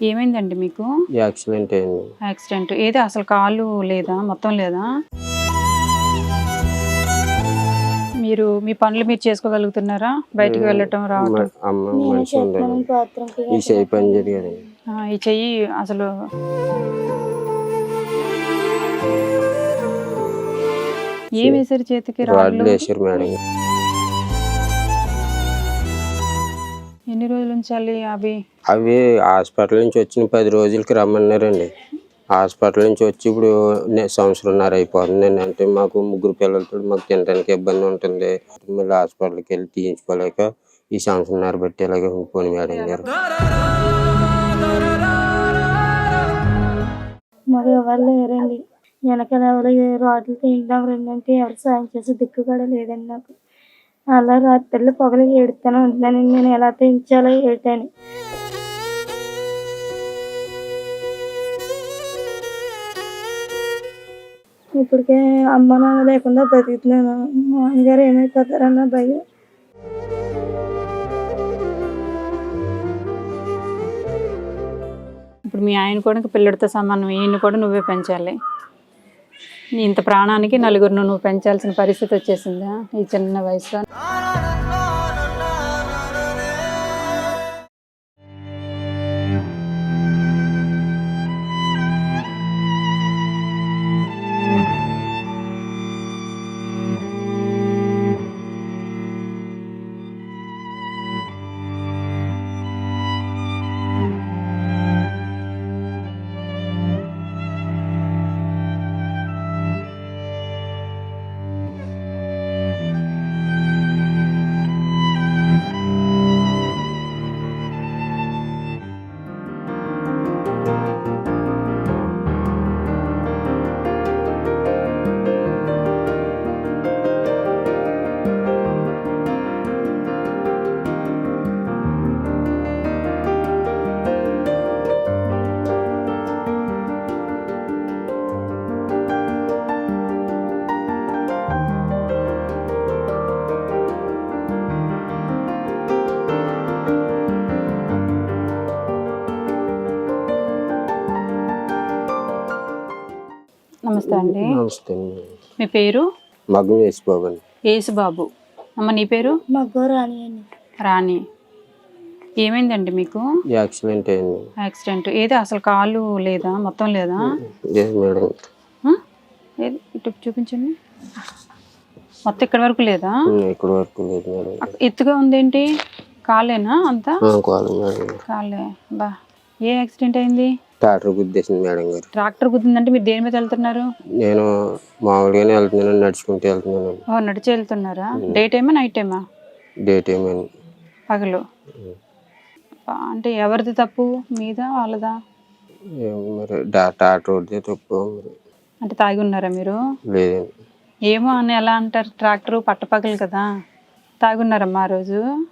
ఏమైందండి మీకు? యాక్సిడెంట్ అయింది. యాక్సిడెంట్. ఏది? అసలు కాలు లేదా? మొత్తం లేదా? మీరు మీ పనులు మీరు చేసుకోగలుగుతున్నారా? బయటికి వెళ్ళటం రావటం? ఈ చేయి పని జరిగేది. ఆ, ఈ చెయ్యి అసలు ఏం వేసారు చేతికి? రాడ్లు రాళ్ళు వేసారు మేడం. ఎన్ని రోజులు ఉంచాలి అవి? అవి హాస్పిటల్ నుంచి వచ్చిన పది రోజులకి రమ్మన్నారండి. హాస్పిటల్ నుంచి వచ్చి ఇప్పుడు సంవత్సరంన్నర అయిపోతుందండి. అంటే మాకు ముగ్గురు పిల్లలతో మాకు తినడానికి ఇబ్బంది ఉంటుంది. మళ్ళీ హాస్పిటల్కి వెళ్ళి తీయించుకోలేక ఈ సంవత్సరంన్నర బట్టి ఇలాగే ఉండిపోయింది మేడం గారు. మాకు ఎవరు లేరండి. వెనకాల ఎవరు రోడ్లు తీద్దాం రెండంటే ఎవరు సాయం చేసే దిక్కు కూడా లేదండి నాకు. అలా రాత్రిళ్ళు పొగలు ఏడుతూనే ఉంటున్నాను నేను ఎలా పెంచాలో ఏటాను ఇప్పటికే అమ్మ నాన్న లేకుండా బతుకుతున్నాను మా నాన్నగారు ఏమైపోతారన్న భయం. ఇప్పుడు మీ ఆయన కూడా పిల్లడితో సమానం ఈయన కూడా నువ్వే పెంచాలి. ఇంత ప్రాణానికి నలుగురిని నువ్వు పెంచాల్సిన పరిస్థితి వచ్చేసిందా ఈ చిన్న వయసులో? నమస్తే. మీ పేరు? మగ్గం వేసిపోబండి యేసుబాబు అమ్మ నీ పేరు? మగ్గో రాని అండి. రాణి. ఏమైందండి మీకు? యాక్సిడెంట్ అయింది. యాక్సిడెంట్. ఏది? అసలు కాలు లేదా? మొత్తం లేదా? లేదు మేడం? ఏది? ఇటు చూపించండి. మొత్తం ఇక్కడి వరకు లేదా? ఇక్కడ వరకు లేదు మేడం. ఎత్తుగా ఉందేంటి? కాలేనా అంతా? కాదు మేడం. కాలే. బా. ఏ యాక్సిడెంట్ అయింది? టాటర్ గుద్దేసింది మేడం గారు. ట్రాక్టర్ గుద్దిందంటే మీరు దేని మీద వెళ్తున్నారు? నేను మామూలుగానే వెళ్తున్నాను నడుచుకుంటూ వెళ్తున్నాను. ఓ నడిచి వెళ్తున్నారా? డే టైమా నైట్ టైమా? డే టైం అని పగలు అంటే ఎవరిది తప్పు? మీద వాళ్ళదా? ఏమో మరి డా- వద్దే తప్పు మరి. అంటే తాగి ఉన్నారా మీరు? లేదండి ఏమో అని ఎలా అంటారు? ట్రాక్టర్ పట్టపగలు కదా. తాగున్నారమ్మా ఆ రోజు?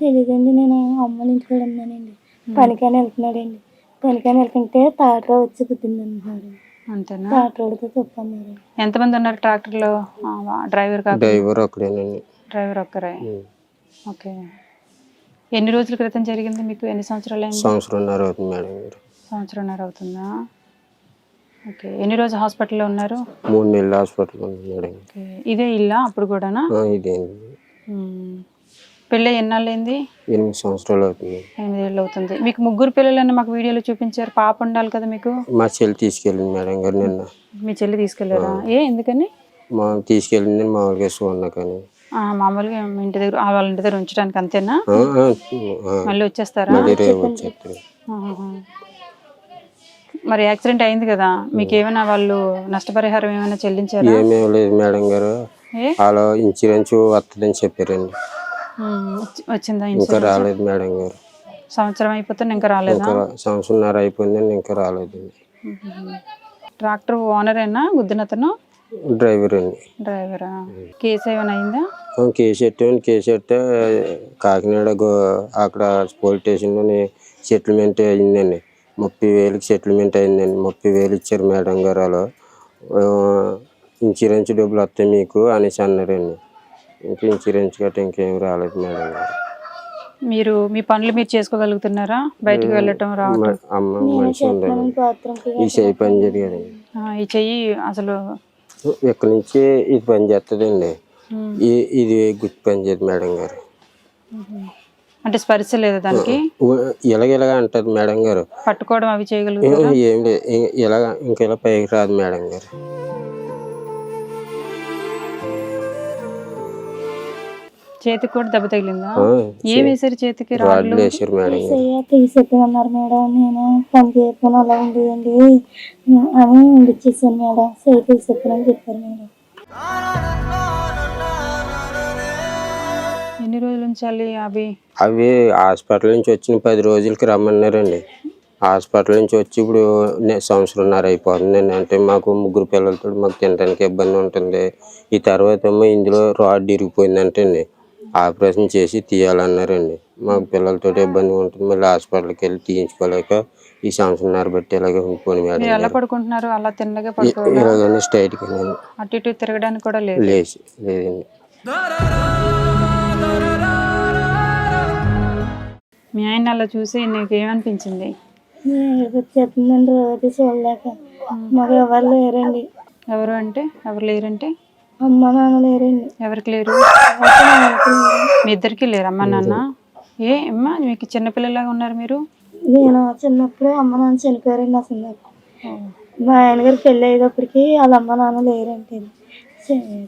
తెలియదండి నేను అమ్మల ఇంటికి కూడా ఉన్నానండి. పనికని వెళ్తున్నాడండి. పనికని వెళ్తుంటే తాటలో వచ్చి కుట్టింది అన్నారు అంతేనా తప్పన్నారు ఎంతమంది ఉన్నారు ట్రాక్టర్లో? ఆ, వా- డ్రైవర్ కాక డ్రైవర్ డ్రైవర్ ఒక్కరే. ఓకే. ఎన్ని రోజుల క్రితం జరిగింది మీకు? ఎన్ని సంవత్సరాలు అయింది? సంవత్సరంన్నర అవుతుంది మేడం సంవత్సరంన్నర అవుతుందా? ఓకే. ఎన్ని రోజులు హాస్పిటల్లో ఉన్నారు? మూడు నెలలు హాస్పిటల్ ఇదే ఇల్లా అప్పుడు కూడానా? మ్మ్. పెళ్ళి ఎన్నాళ్ళు అయింది ఎనిమిది సంవత్సరాలు అవుతుంది. ఎనిమిదేళ్ళు అవుతుంది మీకు ముగ్గురు పిల్లలని మాకు వీడియోలో చూపించారు. పాప ఉండాలి కదా మీకు? మా చెల్లి తీసుకెళ్ళింది మేడం గారు నిన్న. మీ చెల్లి తీసుకెళ్ళారా? ఏ ఎందుకని? మా తీసుకెళ్ళింది మామూలుగా చూడన్నా కానీ. మామూలుగా మీ ఇంటి దగ్గర వాళ్ళ ఇంటి దగ్గర ఉంచడానికి అంతేనా? మళ్ళీ వచ్చేస్తారా. మరి యాక్సిడెంట్ అయింది కదా మీకు ఏమైనా వాళ్ళు నష్టపరిహారం ఏమైనా చెల్లించారా? ఏమేం లేదు మేడం గారు. అలా ఇన్సూరెన్స్ వస్తుందని చెప్పారండి. వచ్చిందా ఇంకా రాలేదు మేడం గారు. సంవత్సరం అయిపోతే ఇంకా రాలేదా? సంవత్సరంన్నర అయిపోయిందండి ఇంకా రాలేదండి ట్రాక్టర్ ఓనరేనా గుద్దినతను డ్రైవర్ అండి. డ్రైవరా? కేసు ఏమైనా అయిందా? కేసు పెట్టామని కేసు పెట్టే కాకినాడ గో- అక్కడ పోలీస్ స్టేషన్లోని సెటిల్మెంట్ అయిందండి. ముప్పై వేలకి సెటిల్మెంట్ అయిందండి. ముప్పై వేలు ఇచ్చారు మేడం గారు అలా. ఇన్సూరెన్స్ డబ్బులు వస్తాయి మీకు అనేసి అన్నారండి. ఇంకా ఇన్సూరెన్స్ గట్రా ఇంకేం రాలేదు మేడం గారు మీరు మీ పనులు మీరు చేసుకోగలుగుతున్నారా? బయటికి వెళ్ళటం రావటం? అమ్మ మనిషి ఉందండి బాత్రూమ్కి ఈ చేయి పని జరిగేదండి ఆ, ఈ చెయ్యి అసలు ఇక్కడ నుంచి ఇది పని చేస్తుందండి ఈ- ఇది గుర్తు పని చేయదు మేడం గారు. అంటే స్పర్శ లేదు దానికి? ఉ- ఇలాగ ఇలాగ అంటారు మేడం గారు. పట్టుకోవడం అవి చేయగలుగుతారా? ఏ- ఏం లేదు ఇ- ఇలాగ ఇంకా ఇలా పైకి రాదు మేడం గారు. చేతికి కూడా దెబ్బ తగిలిందా? ఏం వేసారు చేతికి? రాళ్ళు? రాడ్లు వేసారు మేడం తీసేద్దమన్నారు మేడం. నేను పని అలా ఉండేయండి అని ఉండిచ్చేసాను మేడం. చెయ్యి తీసేద్దమని చెప్పారు మేడం. ఎన్ని రోజులు ఉంచాలి అవి? అవి హాస్పిటల్ నుంచి వచ్చిన పది రోజులకి రమ్మన్నారండి. హాస్పిటల్ నుంచి వచ్చి ఇప్పుడు సంవత్సరంన్నర అయిపోతుందండి. అంటే మాకు ముగ్గురు పిల్లలతో మాకు తినడానికి ఇబ్బంది ఉంటుంది. ఈ తర్వాత ఏమో ఇందులో రాడ్ ఇరిగిపోయిందంటే అండి ఆపరేషన్ చేసి తీయాలన్నారండి. మాకు పిల్లలతో ఇబ్బంది ఉంటుంది. మళ్ళీ హాస్పిటల్కి వెళ్ళి తీయించుకోలేక ఈ సంవత్సరంన్నర బట్టి ఇలాగే ఉండిపోయింది మేడం మీరు ఎలా. పడుకుంటున్నారు? అలా తిన్నగా ఇలాగనే స్ట్రైట్గా అటు ఇటు తిరగడానికి కూడా లేదు. లేచి లేదండి. మీ ఆయన అలా చూసి నీకు ఏమనిపించింది చెప్తుందండి రోజు చూడలేక. మాకు ఎవరు లేరండి? ఎవరు అంటే? ఎవరు లేరంటే? అమ్మ నాన్న లేరండి ఎవరికి లేరు. మీ ఇద్దరికి లేరు అమ్మ నాన్న? ఏ అమ్మా మీకు చిన్నపిల్లలాగా ఉన్నారు మీరు? నేను చిన్నప్పుడు అమ్మ నాన్న చనిపోయారండి అసలు నాకు. మా ఆయన గారు పెళ్ళి అయ్యేటప్పటికి వాళ్ళ అమ్మ నాన్న లేరండి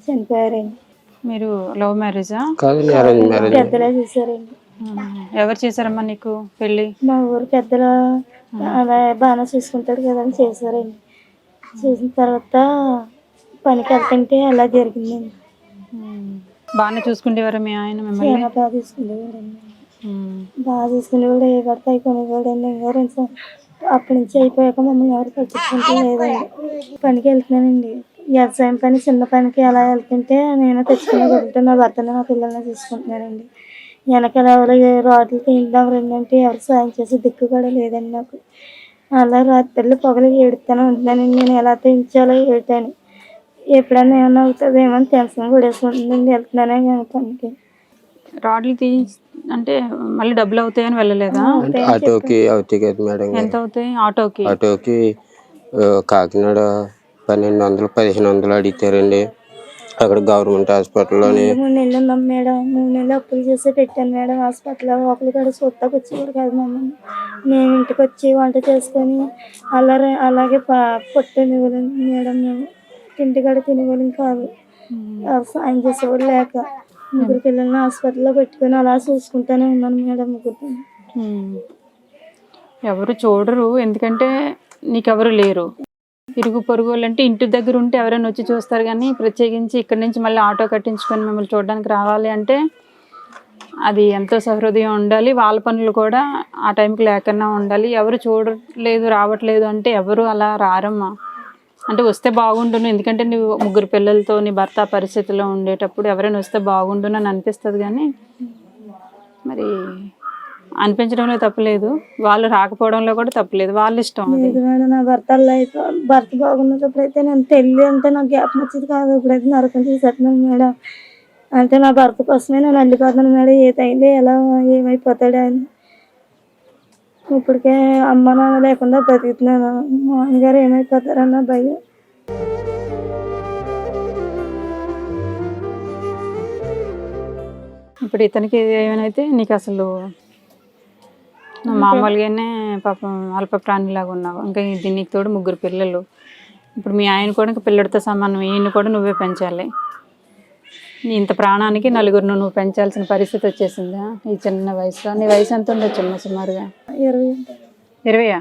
చనిపోయారండి. మీరు లవ్ మ్యారేజా? కాదండి అరేంజ్ మ్యారేజ్. పెద్దలే చూసారండి ఎవరు చేశారమ్మా నీకు పెళ్ళి? మా ఊరు పెద్దలు అలా బాగానే చూసుకుంటాడు కదా అని చేశారండి. చేసిన తర్వాత పనికి వెళ్తుంటే అలా జరిగిందండి బాగానే చూసుకుంటేవారు మీ ఆయన మిమ్మల్ని? చాలా బాగా తీసుకునేవాడండి ఉమ్. బాగా తీసుకునేవాడు ఏ పడితే అవి కొనేవాడండి అప్పటి నుంచి అయిపోయాక మమ్మల్ని ఎవరు పట్టించుకుంటూ లేదండి. పనికి వెళ్తున్నానండి. వ్యవసాయం పని చిన్న పనికి అలా వెళ్తుంటే నేను తెచ్చుకున్న గొడ్డలతో నా భర్తను నా పిల్లల్ని చూసుకుంటున్నానండి వెనకాల ఎవరు రోడ్లు తీద్దాం రెండంటే ఎవరు సాయం చేసే దిక్కు కూడా లేదండి నాకు. అలా రాత్రులు పొగలు ఏడుతాను ఉంటున్నానండి. నేను ఎలా తెంచాలో ఏడుతాను. ఎప్పుడన్నా ఏమన్నా అవుతుందేమో అని టెన్షన్ కూడా వేసుకుంటుందండి వెళ్తున్నానే కానీ పనికి. రాడ్లు తీ అంటే మళ్ళీ డబ్బులు అవుతాయని వెళ్ళలేదా? అంటే ఆటోకి అవుతాయి కదా మేడం గారు. ఎంత అవుతాయి ఆటోకి? ఆటోకి ఆ, కాకినాడ పన్నెండు వందలు పదిహేను వందలు అడిగారండి అక్కడ గవర్నమెంట్ హాస్పిటల్లోని. మూడు నెలలు ఉన్నాం మేడం. మూడు నెలలు అప్పులు చేసి పెట్టాను మేడం. హాస్పిటల్లో ఒకరు కూడా చూస్తాకు వచ్చేవారు కాదు మమ్మల్ని. మేము ఇంటికి వచ్చి వంట చేసుకొని అలా అలాగే పా పొట్టనివ్వలేం మేడం మేము. ఇంటికాడ తినేవాళ్ళం కాదు. ఎవరు సాయం చేసేవాడు లేక ముగ్గురు పిల్లల్ని హాస్పిటల్లో పెట్టుకొని అలా చూసుకుంటానే ఉన్నాను మేడం ముగ్గురు ఎవరు చూడరు ఎందుకంటే నీకెవరు లేరు. ఇరుగు పొరుగు వాళ్ళంటే ఇంటి దగ్గర ఉంటే ఎవరైనా వచ్చి చూస్తారు కానీ ప్రత్యేకించి ఇక్కడి నుంచి మళ్ళీ ఆటో కట్టించుకొని మిమ్మల్ని చూడడానికి రావాలి అంటే అది ఎంతో సహృదయం ఉండాలి. వాళ్ళ పనులు కూడా ఆ టైంకి లేకుండా ఉండాలి. ఎవరు చూడలేదు రావట్లేదు అంటే ఎవరు అలా రారమ్మా. అంటే వస్తే బాగుండును. ఎందుకంటే నువ్వు ముగ్గురు పిల్లలతో నీ భర్త ఆ పరిస్థితిలో ఉండేటప్పుడు ఎవరైనా వస్తే బాగుండును అని అనిపిస్తుంది కానీ మరి అనిపించడంలో తప్పులేదు. వాళ్ళు రాకపోవడంలో కూడా తప్పలేదు. వాళ్ళ ఇష్టం మేడం నా భర్త లైఫ్ భర్త బాగున్నప్పుడైతే అయితే నేను పెళ్ళి అంటే నాకు గ్యాప్ వచ్చేది కాదు. ఇప్పుడైతే నరకం చేసేస్తున్నాను మేడం. అంటే నా భర్త కోసమే నేను అల్లిపోతున్నాను మేడం. ఏదైంది ఎలా ఏమైపోతాడు అని. ఇప్పటికే అమ్మ నాన్న లేకుండా బతుకుతున్నాను మా నాన్నగారు ఏమైపోతారన్న భయం. ఇప్పుడు ఇతనికి ఏమైనా నీకు అసలు మామూలుగానే పాపం అల్ప ప్రాణిలాగా ఉన్నావు. ఇంకా దీనికి తోడు ముగ్గురు పిల్లలు. ఇప్పుడు మీ ఆయన కూడా ఇంకా పిల్లడితో సమానం ఈయన కూడా నువ్వే పెంచాలి. ఇంత ప్రాణానికి నలుగురిని నువ్వు పెంచాల్సిన పరిస్థితి వచ్చేసిందా ఈ చిన్న వయసులో? నీ వయసు ఎంత ఉండొచ్చమ్మా సుమారుగా? ఇరవై. ఇరవయా?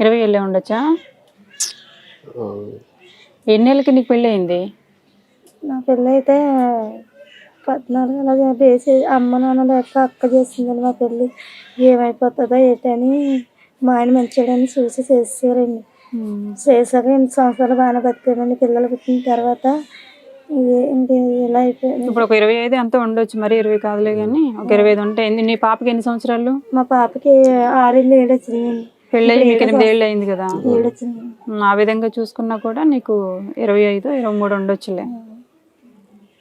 ఇరవై వెళ్ళే ఉండొచ్చా? ఎన్నేళ్ళకి నీకు పెళ్ళి అయింది? నా పెళ్ళి అయితే పద్నాలుగు అలాగే బేసి అమ్మ నాన్న లేక అక్క చేసిందండి మా పెళ్ళి. ఏమైపోతుందో ఏంటని మా ఆయన మంచివాడని చూసి చేసారండి చేశాక ఎన్ని సంవత్సరాలు బాగానే బతికానండి పిల్లలు పుట్టిన తర్వాత ఇలా అయిపోయింది ఇప్పుడు ఒక ఇరవై ఐదు అంతా ఉండొచ్చు మరి ఇరవై కాదులే కానీ ఒక ఇరవై ఐదు ఉంటాయి ఎన్ని- నీ పాపకి ఎన్ని సంవత్సరాలు? మా పాపకి ఆరేళ్ళు ఏడు వచ్చినాయండి పెళ్ళయి మీకు ఎనిమిది ఏళ్ళు అయింది కదా? ఏడు వచ్చినాయి ఉమ్, ఆ విధంగా చూసుకున్నా కూడా నీకు ఇరవై ఐదు ఇరవై మూడు ఉండొచ్చులే.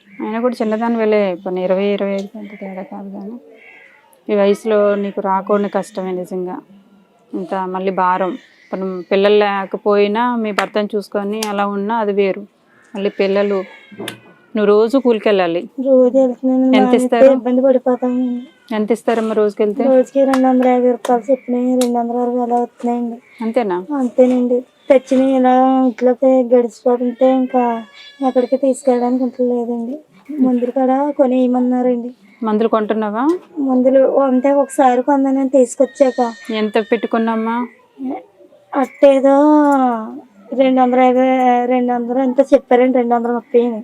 అయినా కూడా చిన్నదాని వెళ్ళే పోనీ ఇరవై ఇరవై ఐదు అంత తేడా కాదు కానీ ఈ వయసులో నీకు రాకూడని కష్టమే నిజంగా. ఇంత మళ్ళీ భారం. పిల్లలు లేకపోయినా మీ భర్తను చూసుకొని అలా ఉన్నా అది వేరు. మళ్ళీ పిల్లలు. నువ్వు రోజు కూలికి వెళ్ళాలి రోజు వెళ్తున్నాను. ఎంత ఇస్తారు? ఇబ్బంది పడిపోతామండి ఎంత ఇస్తారమ్మా రోజుకి వెళ్తే రోజుకి రెండు వందల యాభై రూపాయలు చెప్పినాయి. రెండు వందల అరవై అలా వస్తున్నాయండి. అంతేనా? అంతేనండి. తెచ్చినవి ఇలా ఇంట్లోకి గడిచిపోతుంటే ఇంకా ఎక్కడికి తీసుకెళ్ళడానికి ఇంట్లో లేదండి. మందులు కూడా కొనేయమన్నారండి. మందులు కొంటున్నావా? మందులు అంటే ఒకసారి కొందని తీసుకొచ్చాక. ఎంత పెట్టుకున్నామ్మా? అట్టేదో రెండు వందల యాభై రెండు వందలు ఎంత చెప్పారండి రెండు వందల ముప్పై అని.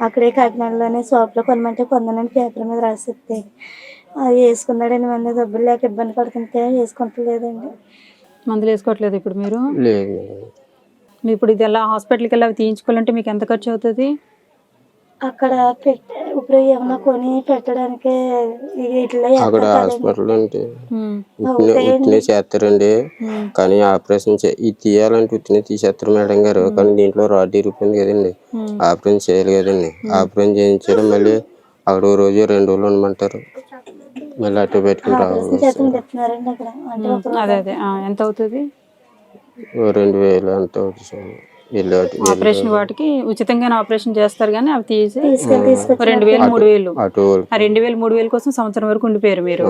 అక్కడే కాకినాడలోనే షాప్లో కొనమంటే కొందనని పేపర్ మీద రాసిస్తే. అది వేసుకున్నాడండి మంది డబ్బులు లేక ఇబ్బంది పడుతుంటే వేసుకుంటలేదండి. మందులు వేసుకోవట్లేదు ఇప్పుడు మీరు? లేదు మేడం మీరు ఇప్పుడు ఇది ఎలా హాస్పిటల్కి వెళ్ళి అవి తీయించుకోవాలంటే మీకు ఎంత ఖర్చు అవుతుంది? అక్కడ ఇప్పుడు ఏమన్నా కొని పెట్టడానికి ఇట్లా అక్కడ హాస్పిటల్ అంటే ఉత్తినే చేస్తారండి. కానీ ఆపరేషన్ ఇది తీయాలంటే ఉత్తినే తీసేస్తారు మేడం గారు. కానీ దీంట్లో రాడ్ ఇరిగిపోయింది కదండి. ఆపరేషన్ చేయాలి కదండి. ఆపరేషన్ చేయించడం మళ్ళీ అక్కడ ఓ రోజు రెండు రోజులు ఉండమంటారు. మళ్ళీ అటు పెట్టుకుని రావాలి అదే అదే. ఎంత అవుతుంది? ఓ రెండు వేలు అంత అవుతుంది ఆపరేషన్ వాటికి ఉచితంగానే ఆపరేషన్ చేస్తారు కానీ అవి తీసి రెండు వేలు మూడు వేలు. ఆ రెండు వేలు మూడు వేలు కోసం సంవత్సరం వరకు ఉండిపోయారు మీరు.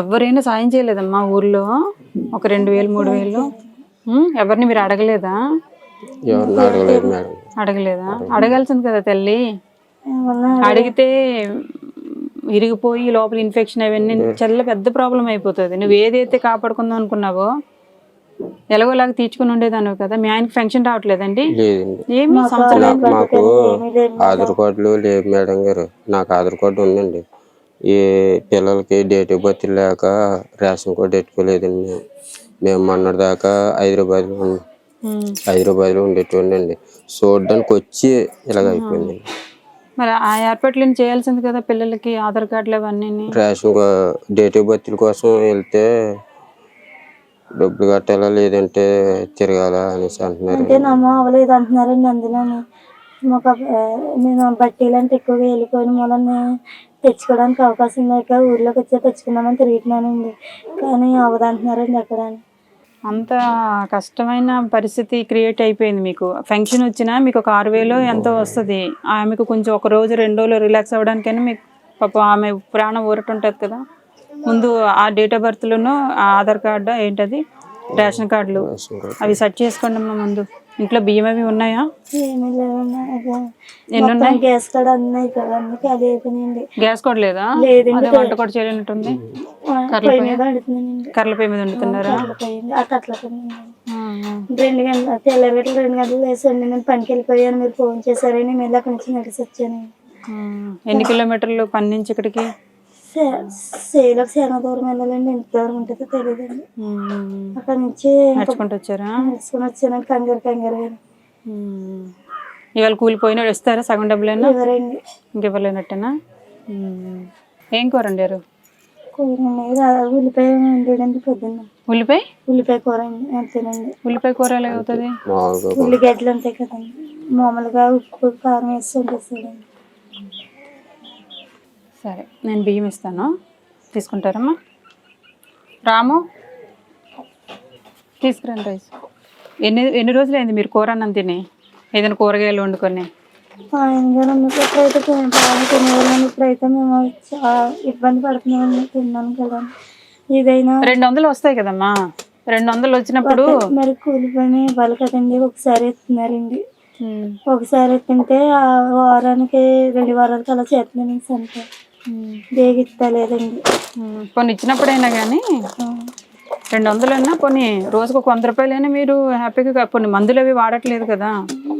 ఎవరైనా సాయం చేయలేదమ్మా ఊర్లో. ఒక రెండు వేలు మూడు వేలు. ఎవరిని మీరు అడగలేదా? ఎవరిని అడగలేదు మేడం. అడగలేదా? అడగాల్సింది కదా తల్లి. అడిగితే ఇరిగిపోయి లోపల ఇన్ఫెక్షన్ అవన్నీ చాలా పెద్ద ప్రాబ్లం అయిపోతుంది. నువ్వు ఏదైతే కాపాడుకుందాం అనుకున్నావో ఎలాగోలాగా తీర్చుకుని ఉండేదాను కదా. మీ ఆయనకి ఫంక్షన్ రావట్లేదండి? ఏమి మాకు ఆధార్ కార్డులు లేవు మేడం గారు. నాకు ఆధార్ కార్డు ఉందండి. ఈ పిల్లలకి డేట్ ఆఫ్ బర్త్ లేక రేషన్ కార్డు పెట్టుకోలేదండి మేము. మొన్నటిదాకా హైదరాబాద్లో. హైదరాబాద్లో ఉండేటోండి అండి చూడడానికి వచ్చి ఇలాగ అయిపోయింది. మరి ఆ ఏర్పాట్లను చేయాల్సింది కదా పిల్లలకి ఆధార్ కార్డులు అవన్నీ రేషన్ డేట్ ఆఫ్ బర్త్ కోసం వెళ్తే డబ్బులు కట్టాలా లేదంటే తిరగాల అనేసి అంటున్నారు. అంటే నమ్మో అవ్వలేదు అంటున్నారండి అందులోని. మాకు నేను బట్టీలు అంటే ఎక్కువగా వెళ్ళిపోయిన మూలన తెచ్చుకోవడానికి అవకాశం లేక ఊర్లోకి వచ్చి తెచ్చుకుందామని తిరుగుతున్నానండి. కానీ అవ్వదంటున్నారండి అక్కడ. అంత కష్టమైన పరిస్థితి క్రియేట్ అయిపోయింది మీకు. ఫంక్షన్ వచ్చినా మీకు ఒక ఆరు వేలు ఎంతో వస్తుంది. ఆమెకు కొంచెం ఒక రోజు రెండు రోజులు రిలాక్స్ అవ్వడానికైనా మీకు పాప ఆమె ప్రాణం ఊరట ఉంటుంది కదా. ముందు ఆ డేట్ ఆఫ్ బర్త్లోనూ ఆ ఆధార్ కార్డు ఏంటది? రేషన్ కార్డులు. అవి సెట్ చేసుకోండి అమ్మా ముందు. ఇంట్లో బియ్యం అవి ఉన్నాయా? అదే ఎన్ని ఉన్నాయి? గ్యాస్ కూడా అన్నీ కదా ఖాళీ అయిపోయినాయండి గ్యాస్ కూడా లేదా. అదే వంట కూడా చేయలేనట్టుంది. పొయ్యి మీద మీద వండుతున్నారా. రెండు గంటల తెల్లగట్లు రెండు గంటలు వేసండి నేను పనికి వెళ్ళిపోయాను మీరు ఫోన్ చేశారని మళ్ళీ అక్కడి నుంచి నడిచి వచ్చాను. ఎన్ని కిలోమీటర్లు పని నుంచి ఇక్కడికి? సేలకు చాలా దూరం వెళ్ళాలండి. ఎంత దూరం ఉంటుందో తెలియదండి. అక్కడ నుంచి నడుచుకుంటూ వచ్చారా? నడుచుకుని వచ్చాను. కంగారు కంగారు. ఇవాళ కూలిపోయిన ఇస్తారా సగం డబ్బులైనా? ఎవరండి ఇంకివ్వలేనట్టేనా. ఏం కూర వండారు? రా- ఉల్లిపాయ వండేదండి పొద్దున్న. ఉల్లిపాయ? ఉల్లిపాయ కూర అండి అంతేనండి. ఉల్లిపాయ కూర ఎలా అవుతుంది? ఉల్లిగడ్డలు ఉంటాయి కదండి. మామూలుగా ఉప్పు కారం వేసి వండేసాడండి సరే నేను బియ్యం ఇస్తాను. తీసుకుంటారమ్మా. రాము తీసుకురండి రైస్. ఎన్ని ఎన్ని రోజులు అయింది మీరు కూర అన్నం తిని? ఏదైనా కూరగాయలు వండుకొని? ఇప్పుడైతే మేము ఇబ్బంది పడుతున్నామండి తిన్నాను కదా. ఇదైనా రెండు వందలు వస్తాయి కదమ్మా. రెండు వందలు వచ్చినప్పుడు మరి కూలి పని కదండి ఒకసారి ఎత్తున్నారండి. ఒకసారి ఎత్తుంటే వారానికి రెండు వారాలకి అలా చేస్తున్నాను సంత. ఉమ్. కొన్ని ఇచ్చినప్పుడైనా కానీ రెండు వందలైనా కొన్ని రోజుకు ఒక వంద రూపాయలైనా మీరు హ్యాపీగా కొన్ని మందులు అవి వాడట్లేదు కదా.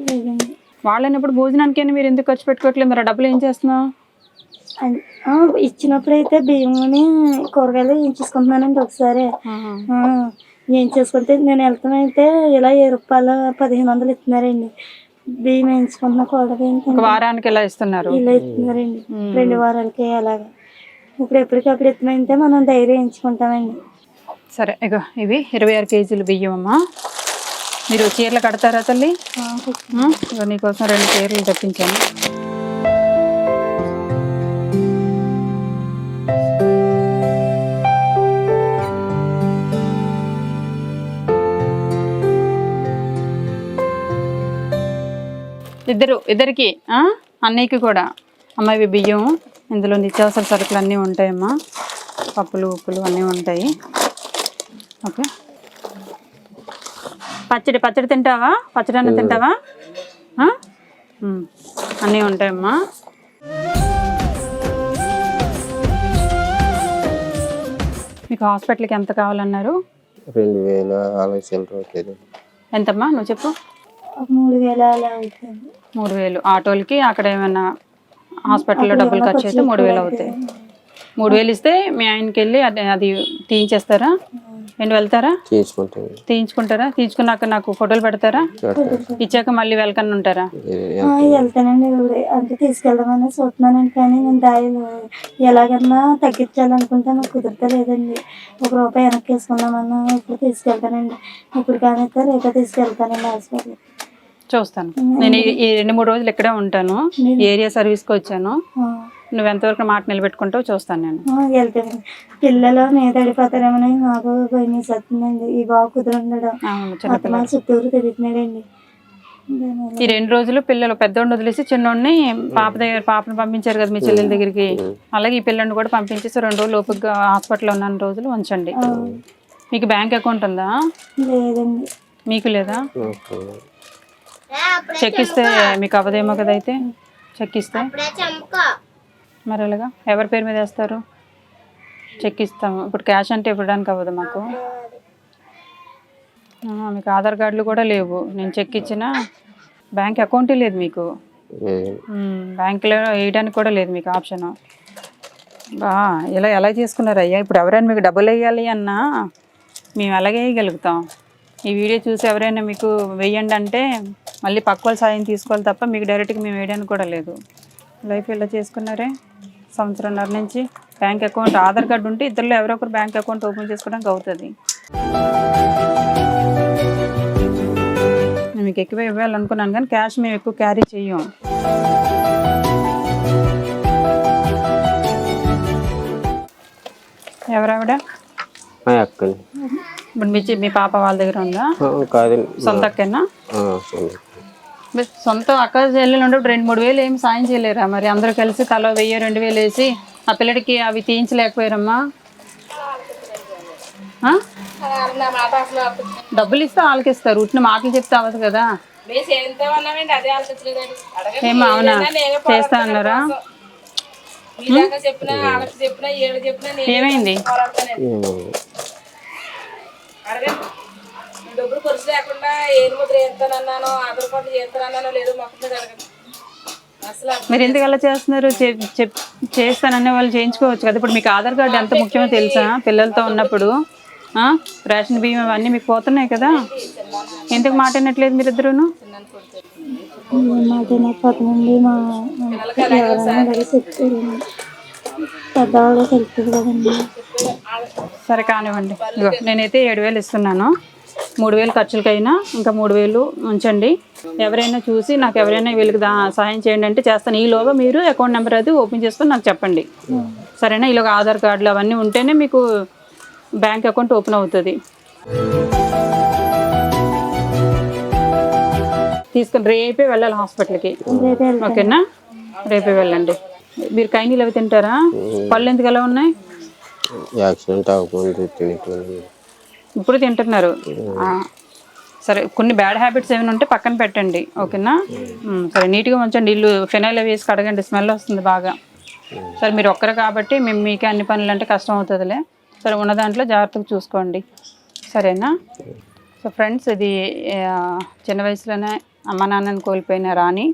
లేదండి. వాళ్ళైనప్పుడు భోజనానికైనా మీరు ఎందుకు ఖర్చు పెట్టుకోవట్లేదు? మరి డబ్బులు ఏం చేస్తున్నావు? ఇచ్చినప్పుడైతే బియ్యంని కూరగాయలు వేయించేసుకుంటున్నానండి ఒకసారి. ఆహా. ఆ, ఏం చేసుకుంటే నేను వెళ్తానైతే ఇలా ఏ రూపాయలు పదిహేను వందలు ఇస్తున్నారండి. బియ్యం వేయించుకుంటున్నా ఒక వేయించుకుంటున్నా. వారానికి ఎలా ఇస్తున్నారు? ఇలా ఇస్తున్నారండి. రెండు వారాలకి అలాగా. ఇప్పుడు ఎప్పటికప్పుడు ఇస్తున్నాయంటే మనం ధైర్యం వేయించుకుంటామండి. సరే ఇగో ఇవి ఇరవై ఆరు కేజీలు బియ్యం అమ్మా. మీరు చీరలు కడతారా తల్లి? ఇగో నీకోసం రెండు చీరలు తెప్పించాను. ఇద్దరు ఇద్దరికి? అన్నయ్యకి కూడా. అమ్మ ఇవి బియ్యం ఇందులో నిత్యావసర సరుకులు అన్నీ ఉంటాయమ్మా. పప్పులు ఉప్పులు అన్నీ ఉంటాయి. ఓకే. పచ్చడి పచ్చడి తింటావా? పచ్చడి అన్న తింటావా. అన్నీ ఉంటాయమ్మా. మీకు హాస్పిటల్కి ఎంత కావాలన్నారు? రెండు వేల ఎంతమ్మా? నువ్వు చెప్పు. మూడు వేల అలా అవుతుంది. మూడు వేలు ఆటోలకి అక్కడ ఏమైనా హాస్పిటల్లో డబ్బులు ఖర్చు అయితే మూడు వేలు అవుతాయి. మూడు వేలు ఇస్తే మీ ఆయనకి వెళ్ళి అది అది తీయించేస్తారా? నేను వెళ్తారా? తీసుకుంటాను తీయించుకుంటారా? తీయించుకున్నాక నాకు ఫోటోలు పెడతారా? ఇచ్చాక మళ్ళీ వెల్కన్ ఉంటారా? వెళ్తానండి అంటే తీసుకెళ్దామని చూస్తున్నానండి కానీ నేను దాయి ఎలాగన్నా తగ్గించాలనుకుంటే నాకు కుదరతలేదండి. ఒక రూపాయి వెనక్కి వేసుకుందామన్నా ఇప్పుడు తీసుకెళ్తానండి. ఇప్పుడు కానీ అయితే రేపే తీసుకెళ్తానండి హాస్పిటల్ చూస్తాను. నేను ఈ- రెండు మూడు రోజులు ఇక్కడే ఉంటాను. ఏరియా సర్వీస్కి వచ్చాను. నువ్వు ఎంతవరకు మాట నిలబెట్టుకుంటావు చూస్తాను నేను. పిల్లలు మీద పడిపోతారేమని నాకు భయం వేసేస్తుందండి. ఈ బాబు కుదురుండడం చుట్టూరు తిరుగుతున్నాడండి. ఈ రెండు రోజులు పిల్లలు పెద్దోడిని వదిలేసి చిన్నోడిని పాప దగ్గర పాపను పంపించారు కదా మీ చెల్లెల దగ్గరికి. అలాగే ఈ పిల్లని కూడా పంపించేసి రెండు రోజులు ఓపికగా హాస్పిటల్లో ఉన్న రోజులు ఉంచండి. మీకు బ్యాంక్ అకౌంట్ ఉందా? లేదండి. మీకు లేదా? ఓకే. చెక్ ఇస్తే మీకు అవ్వదేమో కదా అయితే? చెక్ ఇస్తే మరి ఎలాగా ఎవరి పేరు మీద వేస్తారు? చెక్ ఇస్తాము ఇప్పుడు క్యాష్ అంటే ఇవ్వడానికి అవ్వదు మాకు. మీకు ఆధార్ కార్డులు కూడా లేవు. నేను చెక్ ఇచ్చిన బ్యాంక్ అకౌంటే లేదు మీకు. బ్యాంకులో వేయడానికి కూడా లేదు మీకు ఆప్షన్. బా ఇలా ఎలా చేసుకున్నారు అయ్యా? ఇప్పుడు ఎవరైనా మీకు డబ్బులు వేయాలి అన్నా మేము ఎలాగే వేయగలుగుతాం. ఈ వీడియో చూసి ఎవరైనా మీకు వేయండి అంటే మళ్ళీ పక్క వాళ్ళ సాయం తీసుకోవాలి తప్ప మీకు డైరెక్ట్గా మేము వేయడానికి కూడా లేదు. లైఫ్ ఇలా చేసుకున్నారే? సంవత్సరంన్నర నుంచి బ్యాంక్ అకౌంట్ ఆధార్ కార్డు ఉంటే ఇద్దరు ఎవరో ఒకరు బ్యాంక్ అకౌంట్ ఓపెన్ చేసుకోవడానికి అవుతుంది. మీకు ఎక్కువ ఇవ్వాలనుకున్నాను కానీ క్యాష్ మేము ఎక్కువ క్యారీ చెయ్యం. ఎవరావిడ? ఇప్పుడు మీ మీ పాప వాళ్ళ దగ్గర ఉందా? ఆ, కాదండి సొంత అక్కనా? సొంత అక్క. చెల్లెలు ఉన్నప్పుడు రెండు మూడు వేలు ఏమి సాయం చేయలేరా మరి? అందరూ కలిసి తలో వెయ్యి రెండు వేలు వేసి ఆ పిల్లడికి అవి తీయించలేకపోయారమ్మా. ఆ? డబ్బులు ఇస్తే వాళ్ళకి ఇస్తారు ఉట్టిన మాటలు చెప్తే అవ్వదు కదా. ఏమో అవునా? చేస్తా అన్నారా? ఏమైంది. అడగండి. మీ డబ్బులు ఖర్చు లేకుండా ఏది ముద్ర చేస్తానన్నానో ఆధార్ కార్డు చేస్తానన్నానో లేదో మొత్తం మీద అడగండి. అసలు మీరు ఎందుకు అలా చేస్తున్నారు? చెప్ చెప్- చేస్తాననే వాళ్ళు చేయించుకోవచ్చు కదా. ఇప్పుడు మీకు ఆధార్ కార్డు ఎంత ముఖ్యమో తెలుసా? పిల్లలతో ఉన్నప్పుడు. ఆ? రేషన్ బియ్యం అవన్నీ మీకు పోతున్నాయి కదా? ఎందుకు మాట వినట్లేదు మీరిద్దరూను? పక్కనుండి మా పెద్దవాళ్ళు తెలుస్తుంది కదండి సరే కానివ్వండి. ఇగో నేనైతే ఏడు వేలు ఇస్తున్నాను. మూడు వేలు ఖర్చులకైనా ఇంకా మూడు వేలు ఉంచండి. ఎవరైనా చూసి నాకు ఎవరైనా వీళ్ళకి దా సాయం చేయండి అంటే చేస్తాను. ఈలోగా మీరు అకౌంట్ నెంబర్ అది ఓపెన్ చేసుకొని నాకు చెప్పండి. సరేనా? ఈలోగా ఆధార్ కార్డులు అవన్నీ ఉంటేనే మీకు బ్యాంక్ అకౌంట్ ఓపెన్ అవుతుంది. తీసుకుని రేపే వెళ్ళాలి హాస్పిటల్కి. ఓకేనా? రేపే వెళ్ళండి. మీరు కైనీలు అవి తింటారా? పళ్ళు ఎందుకు ఎలా ఉన్నాయి? యాక్సిడెంట్ అవ్వకుండా ఇప్పుడు తింటున్నారు. సరే కొన్ని బ్యాడ్ హ్యాబిట్స్ ఏమైనా ఉంటే పక్కన పెట్టండి ఓకేనా? సరే నీట్గా ఉంచండి. ఇల్లు ఫినాయిల్ వేసి కడగండి స్మెల్ వస్తుంది బాగా. సరే మీరు ఒక్కరు కాబట్టి మేము మీకే అన్ని పనులు అంటే కష్టం అవుతుందిలే. సరే ఉన్న దాంట్లో జాగ్రత్తగా చూసుకోండి. సరేనా? సో ఫ్రెండ్స్ ఇది చిన్న వయసులోనే అమ్మ నాన్నని కోల్పోయిన రాణి.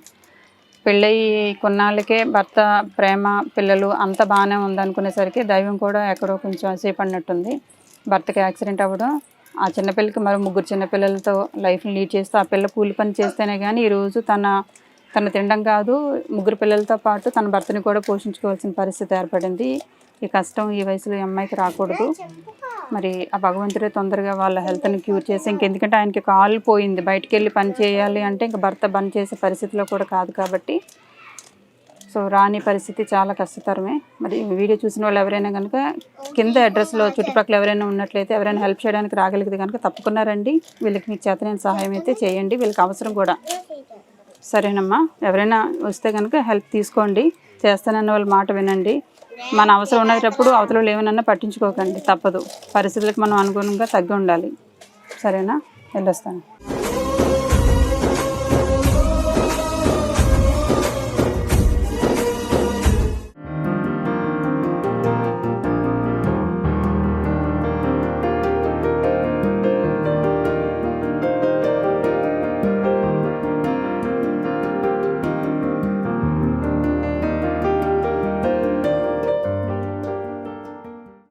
పెళ్ళయి కొన్నాళ్ళకే భర్త ప్రేమ పిల్లలు అంత బాగానే ఉందనుకునేసరికి దైవం కూడా ఎక్కడో కొంచెం సేపు అన్నట్టుంది. భర్తకి యాక్సిడెంట్ అవ్వడం ఆ చిన్నపిల్లకి మరో ముగ్గురు చిన్నపిల్లలతో లైఫ్ని లీడ్ చేస్తూ ఆ పిల్ల కూలి పని చేస్తేనే కానీ ఈరోజు తన తను తినడం కాదు ముగ్గురు పిల్లలతో పాటు తన భర్తని కూడా పోషించుకోవాల్సిన పరిస్థితి ఏర్పడింది. ఈ కష్టం ఈ వయసులో ఈ అమ్మాయికి రాకూడదు. మరి ఆ భగవంతుడే తొందరగా వాళ్ళ హెల్త్ని క్యూర్ చేసి ఇంకెందుకంటే ఆయనకి కాలు పోయింది. బయటికి వెళ్ళి పని చేయాలి అంటే ఇంక భర్త బంద్ చేసే పరిస్థితిలో కూడా కాదు కాబట్టి. సో రాని పరిస్థితి చాలా కష్టతరమే. మరి వీడియో చూసిన వాళ్ళు ఎవరైనా కనుక కింద అడ్రస్లో చుట్టుపక్కల ఎవరైనా ఉన్నట్లయితే ఎవరైనా హెల్ప్ చేయడానికి రాగలిగితే కనుక తప్పుకున్నారండి వీళ్ళకి మీకు చేతనైన సహాయం అయితే చేయండి. వీళ్ళకి అవసరం కూడా. సరేనమ్మా. ఎవరైనా వస్తే కనుక హెల్ప్ తీసుకోండి. చేస్తానన్న వాళ్ళ మాట వినండి. మన అవసరం ఉండేటప్పుడు అవతల వాళ్ళు ఏమన్నా పట్టించుకోకండి. తప్పదు. పరిస్థితులకు మనం అనుగుణంగా తగ్గి ఉండాలి. సరేనా? వెళ్ళొస్తాను.